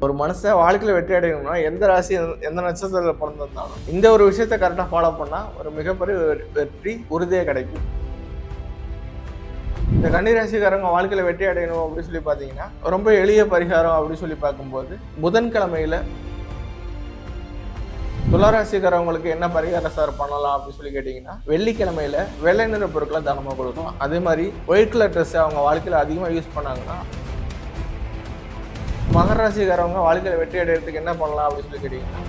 ஒரு மனுஷன் வாழ்க்கையில் வெற்றி அடையணும்னா எந்த ராசி எந்த- நட்சத்திரத்தில் பிறந்திருந்தாலும் இந்த ஒரு விஷயத்த கரெக்டாக ஃபாலோ பண்ணால் ஒரு மிகப்பெரிய வெ- வெற்றி உறுதியாக கிடைக்கும். இந்த கன்னிராசிக்காரங்க வாழ்க்கையில் வெற்றி அடையணும் அப்படின்னு சொல்லி பார்த்தீங்கன்னா ரொம்ப எளிய பரிகாரம் அப்படின்னு சொல்லி பார்க்கும்போது புதன்கிழமையில் துளராசிக்காரவங்களுக்கு என்ன பரிகாரம் சார் பண்ணலாம் அப்படின்னு சொல்லி கேட்டிங்கன்னா வெள்ளிக்கிழமையில வெள்ளை நிற பொருட்களை தானமாக கொடுக்கலாம். அதே மாதிரி ஒயிட் கலர் ட்ரெஸ்ஸை அவங்க வாழ்க்கையில் அதிகமாக யூஸ் பண்ணாங்கன்னா மகர ராசிக்காரவங்க வாழ்க்கையில் வெற்றி அடையிறதுக்கு என்ன பண்ணலாம் அப்படின்னு சொல்லி கேட்டிங்கன்னா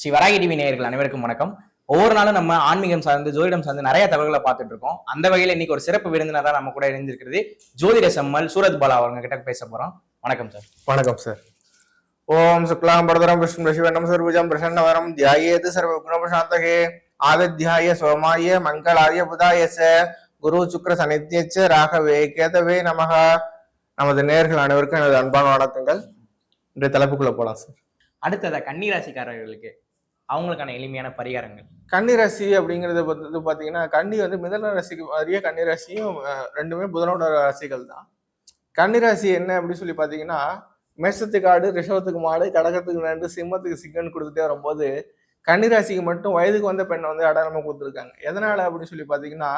ஸ்ரீ வராகி டிவி நேயர்கள் அனைவருக்கும் வணக்கம். ஒவ்வொரு நாளும் நம்ம ஆன்மீகம் சார்ந்து ஜோதிடம் சார்ந்து நிறைய தகவல்களை பார்த்துட்டு இருக்கோம். அந்த வகையில் இன்னைக்கு ஒரு சிறப்பு விருந்தினரா நம்ம கூட இணைந்திருக்கிறது ஜோதிட செம்மல் சூரத் பாலா அவங்க கிட்ட பேச போறோம். வணக்கம் சார். வணக்கம் சார். ஓம் சுக்லாம் பரதரம் விஷ்ணு சிவனம் சர்வஜம் பிரசன்னவரம் தியாயேது சர்வ குணபசாந்தகே ஆதித்யாய சோமாய மங்களாய புதாயச குரு சுக்ர சனித்யச்ச ராகவே கேதவே நமக நமது நேர்கள் அனைவருக்கும் எனது அன்பான வணக்கங்கள். இன்றைய தலைப்புக்குள்ள போலாம் சார். அடுத்ததா கன்னிராசிக்காரர்களுக்கு அவங்களுக்கான எளிமையான பரிகாரங்கள். கன்னி ராசி அப்படிங்கறத வந்து பாத்தீங்கன்னா கன்னி வந்து மிதன ராசிக்கு மாதிரியே கன்னி ராசியும் அஹ், ரெண்டுமே புதனோட ராசிகள் தான் கன்னி ராசி என்ன அப்படின்னு சொல்லி பாத்தீங்கன்னா மேஷத்துக்கு ஆடு ரிஷபத்துக்கு மாடு கடகத்துக்கு நண்டு சிம்மத்துக்கு சிக்கன் கொடுத்துட்டே வரும்போது கன்னிராசிக்கு மட்டும் வயதுக்கு வந்த பெண்ணை வந்து அடையாளமாக கொடுத்துருக்காங்க. எதனால் அப்படின்னு சொல்லி பார்த்தீங்கன்னா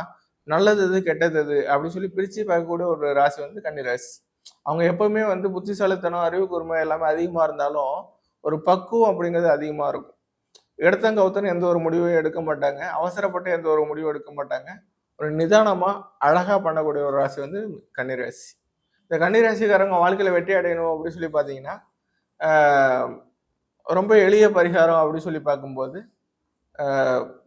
நல்லது எது கெட்டது எது அப்படின்னு சொல்லி பிரித்து பார்க்கக்கூடிய ஒரு ராசி வந்து கன்னிராசி. அவங்க எப்பவுமே வந்து புத்திசாலித்தனம் அறிவு கூர்மை எல்லாமே அதிகமாக இருந்தாலும் ஒரு பக்குவம் அப்படிங்கிறது அதிகமாக இருக்கும். எடுத்தங்கவுத்தன் எந்த ஒரு முடிவும் எடுக்க மாட்டாங்க. அவசரப்பட்டு எந்த ஒரு முடிவும் எடுக்க மாட்டாங்க. ஒரு நிதானமாக அழகாக பண்ணக்கூடிய ஒரு ராசி வந்து கன்னிராசி. இந்த கன்னிராசிக்காரங்க வாழ்க்கையில் வெற்றி அடையணும் அப்படின்னு சொல்லி பார்த்தீங்கன்னா ரொம்ப எளிய பரிகாரம் அப்படின்னு சொல்லி பார்க்கும்போது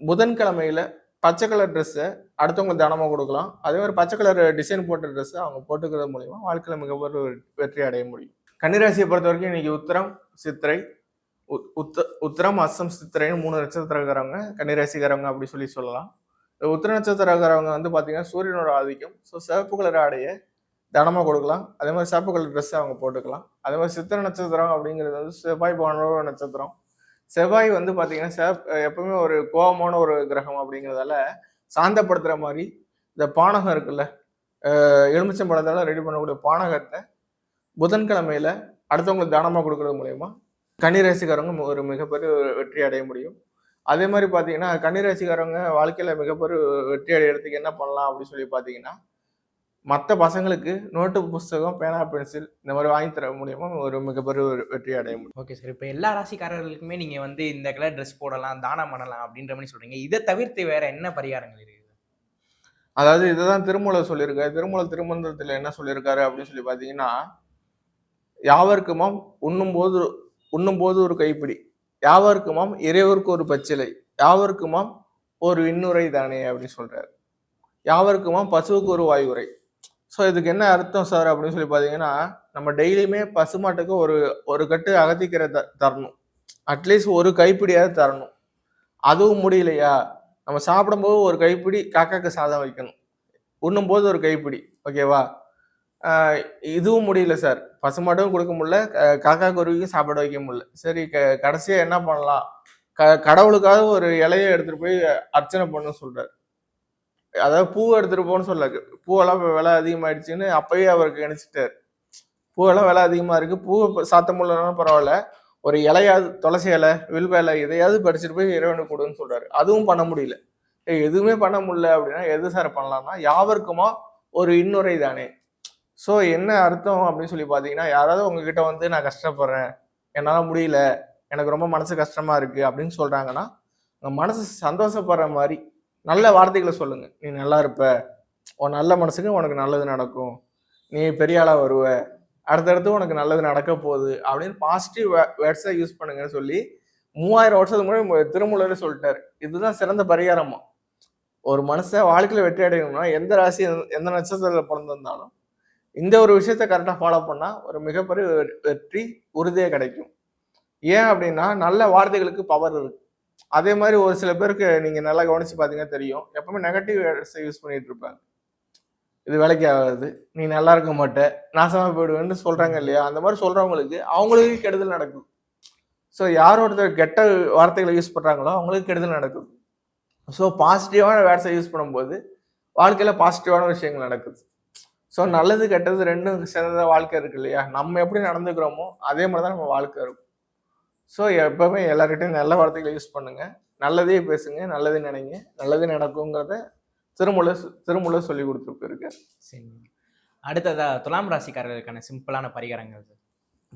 புதன்கிழமையில் பச்சை கலர் ட்ரெஸ்ஸை அடுத்தவங்க தானமாக கொடுக்கலாம். அதே மாதிரி பச்சை கலர் டிசைன் போட்ட ட்ரெஸ்ஸை அவங்க போட்டுக்கிறது மூலிமா வாழ்க்கையில் மிகப்பெரிய வெற்றி அடைய முடியும். கன்னிராசியை பொறுத்த வரைக்கும் இன்னைக்கு உத்தரம் சித்திரை உத்- உத்த உத்தரம் அஸ்ஸம் சித்திரைன்னு மூணு நட்சத்திரக்காரவங்க கன்னிராசிக்காரவங்க அப்படி சொல்லி சொல்லலாம். இந்த உத்திர நட்சத்திரக்காரவங்க வந்து பார்த்தீங்கன்னா சூரியனோட ஆதிக்கம் ஸோ சிவப்பு கலர் ஆடையை தனமாக கொடுக்கலாம். அதே மாதிரி சிவப்பு கலர் ட்ரெஸ்ஸை அவங்க போட்டுக்கலாம். அதே மாதிரி சித்திர நட்சத்திரம் அப்படிங்கிறது வந்து செவ்வாய் பகவானோட நட்சத்திரம். செவ்வாய் வந்து பார்த்தீங்கன்னா செவ் எப்பவுமே ஒரு கோபமான ஒரு கிரகம் அப்படிங்கிறதால சாந்தப்படுத்துகிற மாதிரி இந்த பானகம் இருக்குல்ல எலுமிச்சம் பழத்தால் ரெடி பண்ணக்கூடிய பானகத்தை புதன்கிழமையில அடுத்தவங்களுக்கு தானமாக கொடுக்கறது மூலயமா கன்னிராசிக்காரங்க ஒரு மிகப்பெரிய வெற்றி அடைய முடியும். அதே மாதிரி பார்த்தீங்கன்னா கன்னிராசிக்காரங்க வாழ்க்கையில் மிகப்பெரிய வெற்றி அடையிறதுக்கு என்ன பண்ணலாம் அப்படின்னு சொல்லி பார்த்தீங்கன்னா மற்ற பசங்களுக்கு நோட்டு புஸ்தகம் பேனா பென்சில் இந்த மாதிரி வாங்கி தர மூலியமா ஒரு மிகப்பெரிய ஒரு வெற்றி அடைய முடியும். Okay sir. இப்போ எல்லா ராசிக்காரர்களுக்குமே நீங்க வந்து இந்த கலர் ட்ரெஸ் போடலாம் தானம் பண்ணலாம் அப்படின்ற மாதிரி சொல்றீங்க. இதை தவிர்த்து வேற என்ன பரிகாரங்கள் இருக்குது? அதாவது இதுதான் திருமூலர் சொல்லியிருக்காரு. திருமூலர் திருமந்திரத்தில் என்ன சொல்லியிருக்காரு அப்படின்னு சொல்லி பார்த்தீங்கன்னா யாவர்க்குமாம் உண்ணும்போது உண்ணும்போது ஒரு கைப்பிடி. யாவர்க்குமாம் இறைவருக்கு ஒரு பச்சிலை. யாவர்க்குமாம் ஒரு இன்னுரை தானே அப்படின்னு சொல்றாரு. யாவர்க்குமாம் பசுவுக்கு ஒரு வாயுரை ஸோ இதுக்கு என்ன அர்த்தம் சார் அப்படின்னு சொல்லி பார்த்தீங்கன்னா நம்ம டெய்லியுமே பசுமாட்டுக்கு ஒரு ஒரு கட்டு அகத்திக்கிற த தரணும். அட்லீஸ்ட் ஒரு கைப்பிடியாவது தரணும். அதுவும் முடியலையா? நம்ம சாப்பிடும்போது ஒரு கைப்பிடி காக்காக்கு சாதம் வைக்கணும். உண்ணும்போது ஒரு கைப்பிடி ஓகேவா இதுவும் முடியல சார் பசுமாட்டும் கொடுக்க முடியல காக்கா குருவிக்கும் சாப்பாடு வைக்க முடியல. சரி க கடைசியாக என்ன பண்ணலாம்? க கடவுளுக்காக ஒரு இலையை எடுத்துகிட்டு போய் அர்ச்சனை பண்ண சொல்கிறார் அதாவது பூ எடுத்துட்டு போன்னு சொல்ல பூவெல்லாம் இப்போ விலை அதிகமாயிடுச்சுன்னு அப்பயே அவருக்கு நினைச்சிட்டாரு. பூவெல்லாம் விலை அதிகமா இருக்கு. பூவை சாத்த முடியலனாலும் பரவாயில்ல. ஒரு இலையாவது துளசி இலை வில்வ இலை எதையாவது பறிச்சுட்டு போய் இறைவனுக்கு கொடுன்னு சொல்றாரு. அதுவும் பண்ண முடியல. எதுவுமே பண்ண முடியல அப்படின்னா எது சார் பண்ணலாம்னா யாவருக்குமா ஒரு இன்னுரை தானே. ஸோ என்ன அர்த்தம் அப்படின்னு சொல்லி பார்த்தீங்கன்னா யாராவது உங்ககிட்ட வந்து நான் கஷ்டப்படுறேன் என்னால் முடியல எனக்கு ரொம்ப மனசு கஷ்டமா இருக்கு அப்படின்னு சொல்றாங்கன்னா உங்க மனசு சந்தோஷப்படுற மாதிரி நல்ல வார்த்தைகளை சொல்லுங்க. நீ நல்லா இருப்ப. உன் நல்ல மனசுக்கு உனக்கு நல்லது நடக்கும். நீ பெரிய ஆளாக வருவ. அடுத்தடுத்து உனக்கு நல்லது நடக்க போகுது அப்படின்னு பாசிட்டிவ் வேர்ட்ஸை யூஸ் பண்ணுங்கன்னு சொல்லி மூவாயிரம் வருஷத்துக்கு முன்னாடி திருமூலரே சொல்லிட்டாரு. இதுதான் சிறந்த பரிகாரமா. ஒரு மனுஷன் வாழ்க்கையில் வெற்றி அடையணும்னா எந்த ராசி எந்த- நட்சத்திரத்தில் பிறந்திருந்தாலும் இந்த ஒரு விஷயத்த கரெக்டாக ஃபாலோ பண்ணால் ஒரு மிகப்பெரிய வெ- வெற்றி உறுதியாக கிடைக்கும். ஏன் அப்படின்னா நல்ல வார்த்தைகளுக்கு பவர் இருக்குது அதே மாதிரி ஒரு சில பேருக்கு நீங்கள் நல்லா கவனிச்சு பார்த்தீங்கன்னா தெரியும். எப்பவுமே நெகட்டிவ் வேர்ட்ஸை யூஸ் பண்ணிட்டு இருப்பாங்க. இது வேலைக்கு ஆகாது. நீ நல்லா இருக்க மாட்ட. நாசமாக போயிடுவேன்னு சொல்கிறாங்க இல்லையா? அந்த மாதிரி சொல்கிறவங்களுக்கு அவங்களுக்கு கெடுதல் நடக்கும். ஸோ யார் ஒருத்தர் கெட்ட வார்த்தைகளை யூஸ் பண்ணுறாங்களோ அவங்களுக்கு கெடுதல் நடக்குது ஸோ பாசிட்டிவான வேர்ட்ஸை யூஸ் பண்ணும்போது வாழ்க்கையில் பாசிட்டிவான விஷயங்கள் நடக்குது. ஸோ நல்லது கெட்டது ரெண்டும் சேர்ந்த வாழ்க்கை இருக்கு இல்லையா? நம்ம எப்படி நடந்துக்கிறோமோ அதே மாதிரி தான் நம்ம வாழ்க்கை இருக்கும். ஸோ எப்பவுமே எல்லார்கிட்டையும் நல்ல வார்த்தைகளை யூஸ் பண்ணுங்க. நல்லதே பேசுங்க நல்லதே நினைங்க. நல்லதே நடக்குங்கிறத திருமுறை திருமுறை சொல்லி கொடுத்துருக்கு சரி அடுத்ததா துலாம் ராசிக்காரர்களுக்கான சிம்பிளான பரிகாரங்கள்.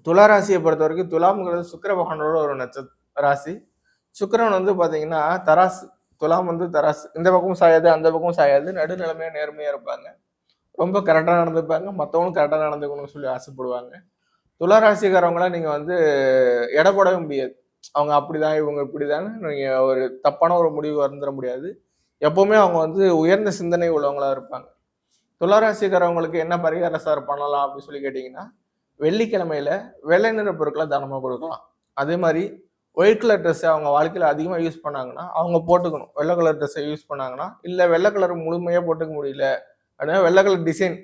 துலா ராசியை பொறுத்த வரைக்கும் துலாம்ங்கிறது சுக்கிர பகவானோட ஒரு நட்சத்திர ராசி. சுக்கிரன் வந்து பாத்தீங்கன்னா தராசு. துலாம் வந்து தராசு. இந்த பக்கமும் சாயாது அந்த பக்கமும் சாயாது. நடுநிலைமையா நேர்மையா இருப்பாங்க. ரொம்ப கரெக்டாக நடந்துப்பாங்க. மற்றவங்களும் கரெக்டாக நடந்துக்கணும்னு சொல்லி ஆசைப்படுவாங்க. துளராசிக்காரவங்களாம் நீங்கள் வந்து எடை போடவே முடியாது. அவங்க அப்படிதான் இவங்க இப்படிதான் நீங்கள் ஒரு தப்பான ஒரு முடிவு வந்துட முடியாது. எப்பவுமே அவங்க வந்து உயர்ந்த சிந்தனை உள்ளவங்களாக இருப்பாங்க. துளராசிக்காரவங்களுக்கு என்ன பரிகாரம் சார் பண்ணலாம் அப்படின்னு சொல்லி கேட்டிங்கன்னா வெள்ளிக்கிழமையில வெள்ளை நிற பொருட்களை தானமாக கொடுக்கலாம். அதே மாதிரி ஒயிட் கலர் ட்ரெஸ்ஸை அவங்க வாழ்க்கையில் அதிகமாக யூஸ் பண்ணாங்கன்னா அவங்க போட்டுக்கணும். வெள்ளை கலர் ட்ரெஸ்ஸை யூஸ் பண்ணாங்கன்னா இல்லை வெள்ளை கலர் முழுமையாக போட்டுக்க முடியல அப்படின்னா வெள்ளை கலர் டிசைன்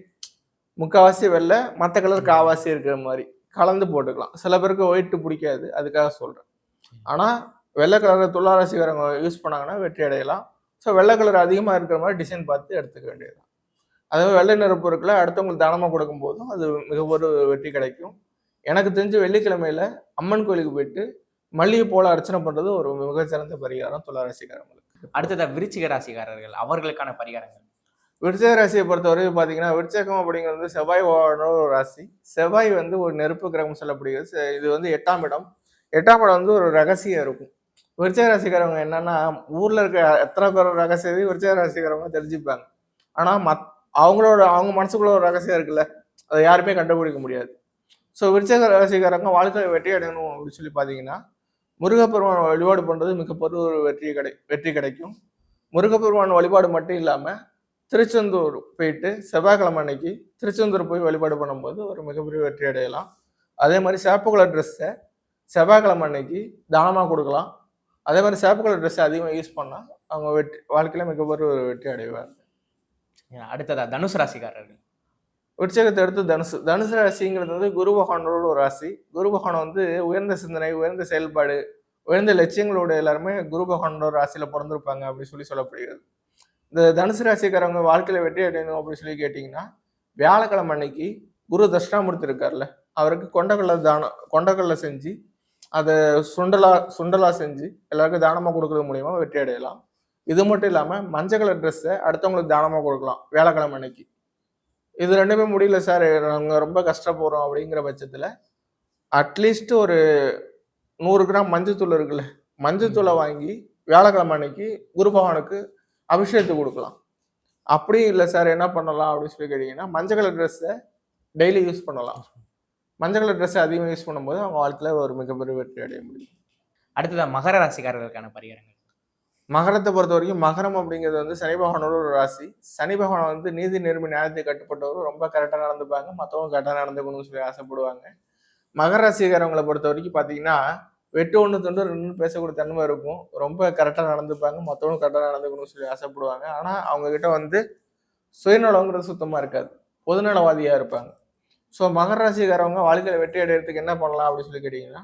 முக்கால்வாசி வெள்ளை மற்ற கலர் காவாசி இருக்கிற மாதிரி. கலந்து போட்டுக்கலாம். சில பேருக்கு ஒயிட்டு பிடிக்காது அதுக்காக சொல்கிறேன் ஆனால் வெள்ளை கலர் துளாராசிக்காரங்க யூஸ் பண்ணாங்கன்னா வெற்றி அடையலாம். ஸோ வெள்ளை கலர் அதிகமாக இருக்கிற மாதிரி டிசைன் பார்த்து எடுத்துக்க வேண்டியது அதே மாதிரி வெள்ளை நிற பொருட்களை அடுத்தவங்களுக்கு தானமாக கொடுக்கும் போதும் அது மிக ஒரு வெற்றி கிடைக்கும். எனக்கு தெரிஞ்சு வெள்ளிக்கிழமையில அம்மன் கோயிலுக்கு போயிட்டு மல்லிகை போல அர்ச்சனை பண்ணுறது ஒரு மிகச்சிறந்த பரிகாரம் துளாராசிக்காரங்களுக்கு. அடுத்ததாக விருச்சிக ராசிக்காரர்கள் அவர்களுக்கான பரிகாரங்கள். விருச்சக ராசியை பொறுத்தவரைக்கும் பார்த்தீங்கன்னா விருச்சகம் அப்படிங்கிறது வந்து செவ்வாய் ஒரு ராசி. செவ்வாய் வந்து ஒரு நெருப்பு கிரகம் சொல்லப்படுகிறது. இது வந்து எட்டாம் இடம். எட்டாம் இடம் வந்து ஒரு ரகசியம் இருக்கும். விருச்சக ராசிக்காரவங்க என்னன்னா ஊர்ல இருக்க எத்தனை பேர் ரகசியத்தையும் விருச்சக ராசிக்காரவங்க தெரிஞ்சுப்பாங்க. ஆனா மத் அவங்களோட அவங்க மனசுக்குள்ள ஒரு ரகசியம் இருக்குல்ல அதை யாருமே கண்டுபிடிக்க முடியாது. ஸோ விருச்சக ராசிக்காரங்க வாழ்க்கையில் வெற்றி அடையணும் அப்படின்னு சொல்லி பார்த்தீங்கன்னா முருகப்பெருமான் வழிபாடு பண்ணுறது மிகப்பெரிய ஒரு வெற்றி கிடை வெற்றி கிடைக்கும். முருகப்பெருமான் வழிபாடு மட்டும் இல்லாமல் திருச்செந்தூர் போயிட்டு செவ்வாய்க்கிழமை அன்னைக்கு திருச்செந்தூர் போய் வழிபாடு பண்ணும்போது ஒரு மிகப்பெரிய வெற்றி அடையலாம். அதே மாதிரி கலர் ட்ரெஸ்ஸை செவ்வாய்க்கிழமை அன்னைக்கு தானமாக கொடுக்கலாம். அதே மாதிரி கலர் ட்ரெஸ்ஸை அதிகமாக யூஸ் பண்ணால் அவங்க வெற்றி வாழ்க்கையில் மிகப்பெரிய ஒரு வெற்றி அடைவாங்க. அடுத்ததா தனுசு ராசிக்காரர்கள். உற்சகத்தை அடுத்து தனுசு தனுசு ராசிங்கிறது வந்து குரு பகவானோட ஒரு ராசி. குரு பகவான் வந்து உயர்ந்த சிந்தனை உயர்ந்த செயல்பாடு உயர்ந்த லட்சியங்களோட எல்லாருமே குரு பகவானோட ராசியில பிறந்திருப்பாங்க அப்படின்னு சொல்லி சொல்லப்படுகிறது. இந்த தனுசு ராசிக்காரவங்க வாழ்க்கையில் வெற்றி அடையணும் அப்படின்னு சொல்லி கேட்டிங்கன்னா வியாழக்கிழமை அன்னைக்கு குரு தட்சிணாமூர்த்தி இருக்கார்ல அவருக்கு கொண்டக்கடலை தானம் கொண்டக்கடலை செஞ்சு அதை சுண்டலா சுண்டலா செஞ்சு எல்லாருக்கும் தானமாக கொடுக்கறது மூலியமா வெற்றி அடையலாம். இது மட்டும் இல்லாமல் மஞ்சள் கலர் ட்ரெஸ்ஸை அடுத்தவங்களுக்கு தானமாக கொடுக்கலாம் வியாழக்கிழமை அன்னைக்கு. இது ரெண்டுமே முடியல சார் நாங்கள் ரொம்ப கஷ்டப்படுறோம் அப்படிங்கிற பட்சத்தில் அட்லீஸ்ட் ஒரு நூறு கிராம் மஞ்சத்தூள் இருக்குல்ல மஞ்சத்தூளை வாங்கி வியாழக்கிழமை அன்னைக்கு குரு பகவானுக்கு அபிஷேகத்தை கொடுக்கலாம். அப்படியும் இல்லை சார் என்ன பண்ணலாம் அப்படின்னு சொல்லி கேட்டிங்கன்னா மஞ்சள் கலர் ட்ரெஸ்ஸை டெய்லி யூஸ் பண்ணலாம். மஞ்சள் கலர் ட்ரெஸ்ஸை அதிகமாக யூஸ் பண்ணும்போது அவங்க வாழ்க்கையில் ஒரு மிகப்பெரிய வெற்றி அடைய முடியும். அடுத்ததா மகர ராசிக்காரர்களுக்கான பரிகாரங்கள். மகரத்தை பொறுத்த வரைக்கும் மகரம் அப்படிங்கிறது வந்து சனி பகவானோட ஒரு ராசி. சனி பகவான் வந்து நீதி நேர்மை நியாயத்தை கட்டுப்பட்டவர் ரொம்ப கரெக்டாக நடந்துப்பாங்க. மற்றவங்க கரெக்டாக நடந்துக்கணும்னு சொல்லி ஆசைப்படுவாங்க. மகர ராசிக்காரவங்களை பொறுத்த வரைக்கும் பார்த்தீங்கன்னா வெட்டு ஒன்று தொண்டு ரெண்டு பேசக்கூடிய தன்மை இருக்கும். ரொம்ப கரெக்டாக நடந்துப்பாங்க. மற்றவங்களும் கரெக்டாக நடந்துக்கணும்னு சொல்லி ஆசைப்படுவாங்க. ஆனால் அவங்கக்கிட்ட வந்து சுயநலங்கிறது சுத்தமாக இருக்காது. பொதுநலவாதியாக இருப்பாங்க. ஸோ மகர ராசிக்காரவங்க வாழ்க்கையில் வெற்றி அடையிறதுக்கு என்ன பண்ணலாம் அப்படின்னு சொல்லி கேட்டிங்கன்னா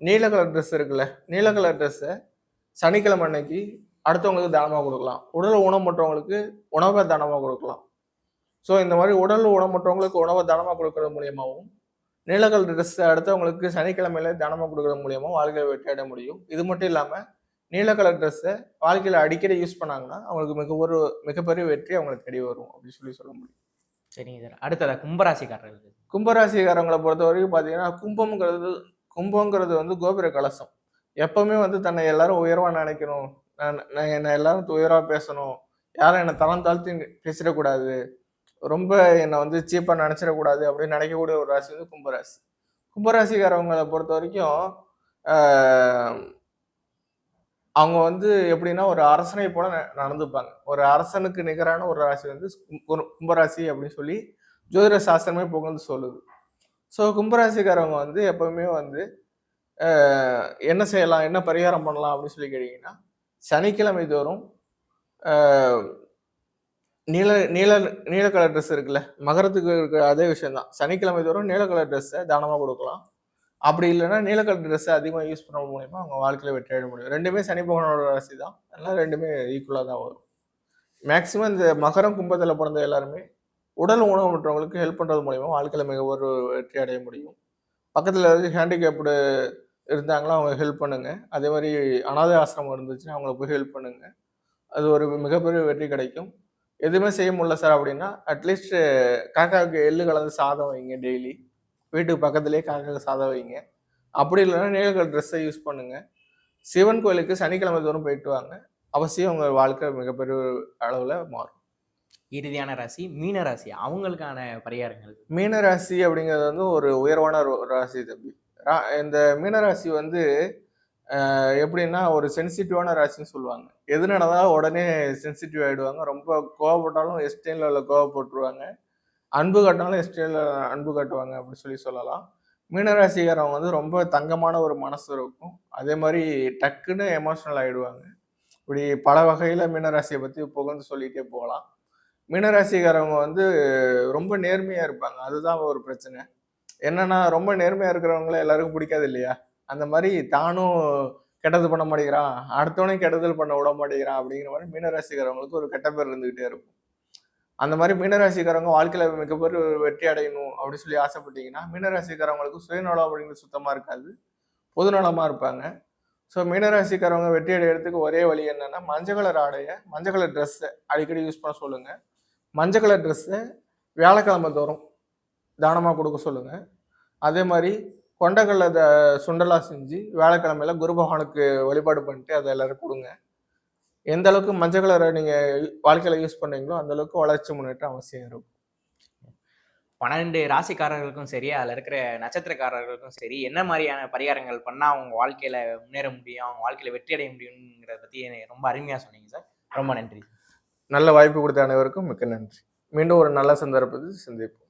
நீல கலர் ட்ரெஸ் இருக்குல்ல நீல கலர் ட்ரெஸ்ஸை சனிக்கிழமை அன்னைக்கு அடுத்தவங்களுக்கு தானமாக கொடுக்கலாம். உடல் ஊனமுற்றவங்களுக்கு உணவை தானமாக கொடுக்கலாம். ஸோ இந்த மாதிரி உடல் ஊனமுற்றவங்களுக்கு உணவை தானமாக கொடுக்கறது மூலியமாகவும் நீலக்கல் ட்ரெஸ் அடுத்தவங்களுக்கு சனிக்கிழமையில தானமாக கொடுக்கறது மூலியமாக வாழ்க்கையை அடைய முடியும். இது மட்டும் இல்லாமல் நீலக்கலர் ட்ரெஸ்ஸை வாழ்க்கையில் அடிக்கடி யூஸ் பண்ணாங்கன்னா அவங்களுக்கு மிக ஒரு மிகப்பெரிய வெற்றி அவங்களுக்கு தேடி வரும் அப்படின்னு சொல்லி சொல்ல முடியும். சரிங்க சார் அடுத்ததா கும்பராசிக்காரர்கள்? கும்பராசிக்காரங்களை பொறுத்த வரைக்கும் பார்த்தீங்கன்னா கும்பம்ங்கிறது கும்பங்கிறது வந்து கோபுர கலசம். எப்பவுமே வந்து தன்னை எல்லாரும் உயர்வா நினைக்கணும். நான் நான் என்னை எல்லாரும் உயர்வா பேசணும். யாரும் என்னை தரம் தாழ்த்தி பேசிடக்கூடாது. ரொம்ப என்னை வந்து சீப்பாக நினச்சிடக்கூடாது அப்படின்னு நினைக்கக்கூடிய ஒரு ராசி வந்து கும்பராசி. கும்பராசிக்காரவங்களை பொறுத்த வரைக்கும் அவங்க வந்து எப்படின்னா ஒரு அரசனை போல ந- நடந்துப்பாங்க. ஒரு அரசனுக்கு நிகரான ஒரு ராசி வந்து கும்பராசி அப்படின்னு சொல்லி ஜோதிட சாஸ்திரமே புகழ்ந்து சொல்லுது. ஸோ கும்பராசிக்காரவங்க வந்து எப்பவுமே வந்து என்ன செய்யலாம் என்ன பரிகாரம் பண்ணலாம் அப்படின்னு சொல்லி கேட்டிங்கன்னா சனிக்கிழமை தோறும் நீல நீல நீல கலர் ட்ரெஸ் இருக்குல்ல மகரத்துக்கு இருக்கிற அதே விஷயம்தான். சனிக்கிழமை தோறும் நீல கலர் ட்ரெஸ்ஸை தானமாக கொடுக்கலாம். அப்படி இல்லைன்னா நீலக்கல ட்ரெஸ்ஸை அதிகமாக யூஸ் பண்ண மூலியமாக அவங்க வாழ்க்கையில் வெற்றி அடைய முடியும். ரெண்டுமே சனி பகவானோட ராசி தான். அதனால் ரெண்டுமே ஈக்குவலாக தான் வரும். மேக்சிமம் இந்த மகரம் கும்பத்தில் பிறந்த எல்லாருமே உடல் உணவு மற்றவங்களுக்கு ஹெல்ப் பண்ணுறது மூலிமா வாழ்க்கையில் மிக ஒரு வெற்றி அடைய முடியும். பக்கத்தில் ஏதாவது ஹேண்டிகேப்டு இருந்தாங்களோ அவங்க ஹெல்ப் பண்ணுங்க. அதே மாதிரி அனாதை ஆசிரமம் இருந்துச்சுன்னா அவங்களுக்கு போய் ஹெல்ப் பண்ணுங்கள் அது ஒரு மிகப்பெரிய வெற்றி கிடைக்கும். எதுவுமே செய்ய முடியல சார் அப்படின்னா அட்லீஸ்ட் காக்காவுக்கு எள்ளு கலந்து சாதம் வைங்க டெய்லி வீட்டுக்கு பக்கத்துலேயே காக்காவுக்கு சாதம் வைங்க. அப்படி இல்லைன்னா நீலக்கல் ட்ரெஸ்ஸை யூஸ் பண்ணுங்க. சிவன் கோயிலுக்கு சனிக்கிழமை தோறும் போயிட்டு வாங்க. அவசியம் உங்கள் வாழ்க்கை மிகப்பெரிய அளவில் மாறும். இறுதியான ராசி மீன ராசி அவங்களுக்கான பரிகாரங்கள். மீன ராசி அப்படிங்கிறது வந்து ஒரு உயர்வான ராசி தம்பி. இந்த மீன ராசி வந்து எப்படின்னா ஒரு சென்சிட்டிவான ராசின்னு சொல்லுவாங்க. எது நடந்தாலும் உடனே சென்சிட்டிவ் ஆகிடுவாங்க ரொம்ப கோவப்பட்டாலும் எஸ்டேனில் லெவலில் கோவப்பட்டுருவாங்க. அன்பு காட்டினாலும் எஸ்டேனில் அன்பு காட்டுவாங்க அப்படின்னு சொல்லி சொல்லலாம். மீனராசிக்காரவங்க வந்து ரொம்ப தங்கமான ஒரு மனசு இருக்கும். அதே மாதிரி டக்குன்னு எமோஷனல் ஆகிடுவாங்க இப்படி பல வகையில் மீனராசியை பற்றி புகழ்ந்து சொல்லிகிட்டே போகலாம். மீனராசிக்காரவங்க வந்து ரொம்ப நேர்மையாக இருப்பாங்க. அதுதான் ஒரு பிரச்சனை. என்னன்னா ரொம்ப நேர்மையாக இருக்கிறவங்கள எல்லாருக்கும் பிடிக்காது இல்லையா? அந்த மாதிரி தானும் கெட்டது பண்ண மாட்டேங்கிறான். அடுத்தவனையும் கெடுதல் பண்ண விட மாட்டேங்கிறான் அப்படிங்கிற மாதிரி மீனராசிக்காரவங்களுக்கு ஒரு கெட்ட பேர் இருந்துகிட்டே இருக்கும். அந்த மாதிரி மீனராசிக்காரவங்க வாழ்க்கையில் மிகப்பெரிய ஒரு வெற்றி அடையணும் அப்படின்னு சொல்லி ஆசைப்பட்டீங்கன்னா மீனராசிக்காரவங்களுக்கு சுயநலம் அப்படிங்கிறது சுத்தமாக இருக்காது. பொதுநலமாக இருப்பாங்க. ஸோ மீனராசிக்காரவங்க வெற்றி அடையிறதுக்கு ஒரே வழி என்னன்னா மஞ்சள் கலர் ஆடைய மஞ்சள் கலர் ட்ரெஸ்ஸை அடிக்கடி யூஸ் பண்ண சொல்லுங்கள் மஞ்சள் கலர் ட்ரெஸ்ஸை வியாழக்கிழமை தோறும் தானமாக கொடுக்க சொல்லுங்கள் அதே மாதிரி கொண்டக்கடலை த சுண்டலா செஞ்சு வியாழக்கிழமையில குரு பகவானுக்கு வழிபாடு பண்ணிட்டு அதை எல்லாரும் கொடுங்க. எந்த அளவுக்கு மஞ்சள் கலரை நீங்க வாழ்க்கையில யூஸ் பண்றீங்களோ அந்த அளவுக்கு வளர்ச்சி முன்னேற்றம் அவசியம் இருக்கும். பன்னெண்டு ராசிக்காரர்களுக்கும் சரி அதுல இருக்கிற நட்சத்திரக்காரர்களுக்கும் சரி என்ன மாதிரியான பரிகாரங்கள் பண்ணா அவங்க வாழ்க்கையில முன்னேற முடியும் அவங்க வாழ்க்கையில வெற்றி அடைய முடியுங்கிறத எனக்கு ரொம்ப அருமையா சொன்னீங்க சார். ரொம்ப நன்றி. நல்ல வாய்ப்பு கொடுத்த அனைவருக்கும் மிக்க நன்றி. மீண்டும் ஒரு நல்ல சந்தர்ப்பத்தில் சந்திப்போம்.